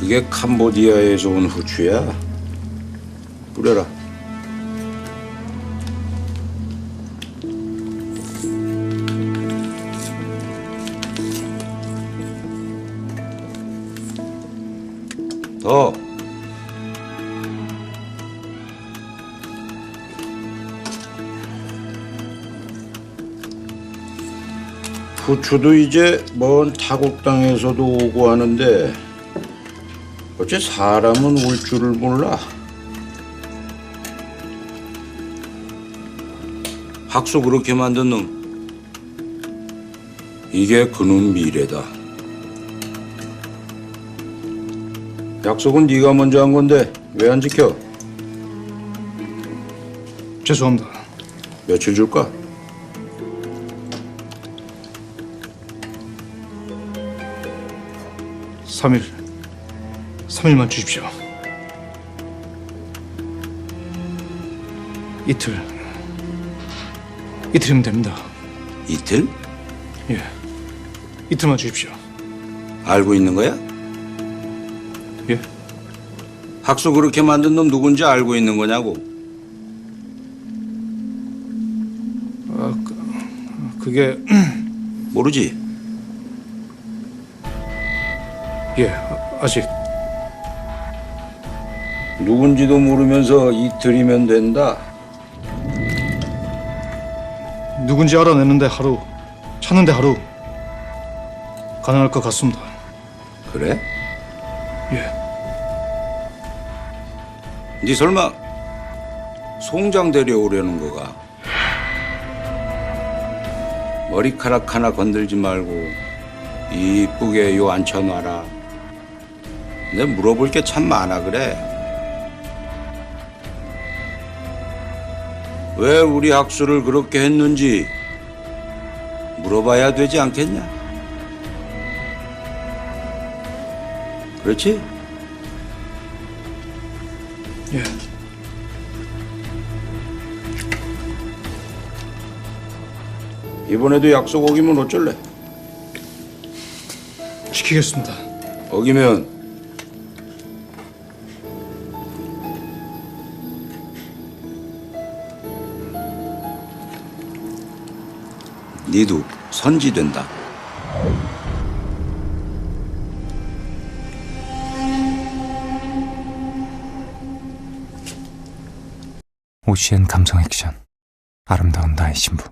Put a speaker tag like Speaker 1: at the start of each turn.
Speaker 1: 그게 캄보디아에서 온 후추야. 뿌려라. 더. 후추도 이제 먼 타국 땅에서도 오고 하는데 어째 사람은 울 줄을 몰라. 학소 그렇게 만든 놈. 이게 그놈 미래다. 약속은 네가 먼저 한 건데 왜 안 지켜?
Speaker 2: 죄송합니다.
Speaker 1: 며칠 줄까?
Speaker 2: 삼일 삼일만 주십시오. 이틀. 이틀이면 됩니다.
Speaker 1: 이틀?
Speaker 2: 예. 이틀만 주십시오.
Speaker 1: 알고 있는 거야?
Speaker 2: 예.
Speaker 1: 학소 그렇게 만든 놈 누군지 알고 있는 거냐고?
Speaker 2: 그게
Speaker 1: 모르지?
Speaker 2: 예. 아직
Speaker 1: 누군지도 모르면서 이틀이면 된다.
Speaker 2: 누군지 알아내는데 하루, 찾는데 하루 가능할 것 같습니다.
Speaker 1: 그래?
Speaker 2: 예.
Speaker 1: 네 설마 송장 데려오려는 거가? 머리카락 하나 건들지 말고 이쁘게 요 앉혀놔라. 내 물어볼 게 참 많아 그래. 왜 우리 학수를 그렇게 했는지 물어봐야 되지 않겠냐? 그렇지?
Speaker 2: 예.
Speaker 1: 이번에도 약속 어기면 어쩔래?
Speaker 2: 지키겠습니다.
Speaker 1: 어기면 니도 선지된다.
Speaker 3: OCN 감성 액션 아름다운 나의 신부